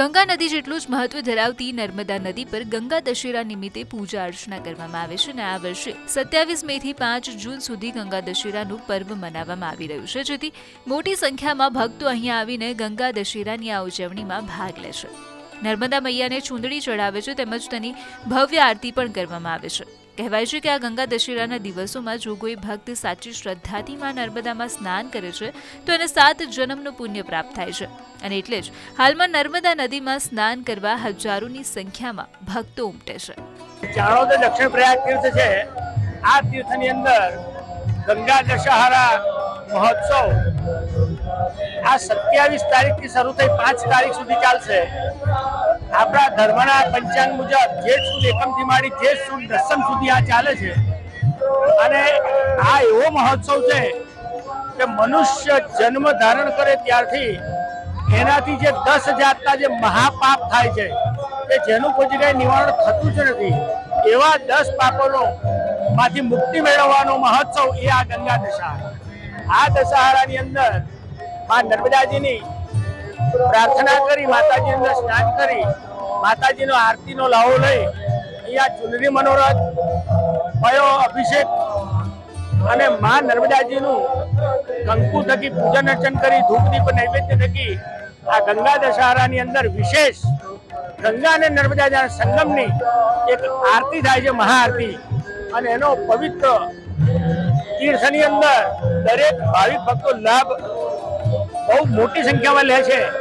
ગંગા નદી જેટલું જ મહત્વ ધરાવતી નર્મદા નદી પર ગંગા દશેરા નિમિત્તે પૂજા અર્ચના કરવામાં આવે છે અને આ વર્ષે સત્યાવીસ મે થી પાંચ જૂન સુધી ગંગા દશેરાનું પર્વ મનાવવામાં આવી રહ્યું છે, જેથી મોટી સંખ્યામાં ભક્તો અહીંયા આવીને ગંગા દશેરાની આ ઉજવણીમાં ભાગ લે છે નર્મદા મૈયાને ચૂંદડી ચડાવે છે, તેમજ તેની ભવ્ય આરતી પણ કરવામાં આવે છે. કહેવાય છે કે આ ગંગા દશેરાના દિવસોમાં જો કોઈ ભક્ત સાચી શ્રદ્ધાથી માં નર્મદામાં સ્નાન કરે છે, તો એને સાત જન્મનું પુણ્ય પ્રાપ્ત થાય છે. અને એટલે જ હાલમાં નર્મદા નદીમાં સ્નાન કરવા હજારોની સંખ્યામાં ભક્તો ઉમટે છે. જાણો તો દક્ષિણ પ્રયાગ તીર્થ છે. આ તીર્થની અંદર ગંગા દશહરા મહોત્સવ આ સત્યાવીસ તારીખથી શરૂ થઈ પાંચ તારીખ સુધી ચાલશે. આપણા ધર્મના પંચાંગ મુજબ જેઠ સુદ એકમથી માંડી જેઠ સુદ દસમ સુધી આ ચાલે છે. અને આ એવો મહોત્સવ છે કે મનુષ્ય જન્મ ધારણ કરે ત્યારથી એનાથી જે દસ જાતના જે મહાપાપ થાય છે કે જેનું પછી જગ્યાએ નિવારણ થતું જ નથી. એવા દસ પાપોનો માંથી મુક્તિ મેળવવાનો મહોત્સવ એ આ ગંગા દશહરા. આ દશહરાની અંદર આ નર્મદાજીની પ્રાર્થના કરી માતાજી અંદર સ્નાન કરી, માતાજીનો આરતીનો લાવો લઈ, અહીંયા ચુનરી મનોરથ કયો અભિષેક અને મા નર્મદાજીનું કંકુ થકી પૂજન અર્ચન કરી, ધૂપ દીપ નૈવેદ્ય થકી આ ગંગા દશહરાની અંદર વિશેષ ગંગા અને નર્મદાના સંગમની એક આરતી થાય છે, મહાઆરતી, અને એનો પવિત્ર તીર્થની અંદર દરેક ભાવિક ભક્તો લાભ બહુ મોટી સંખ્યામાં લે છે.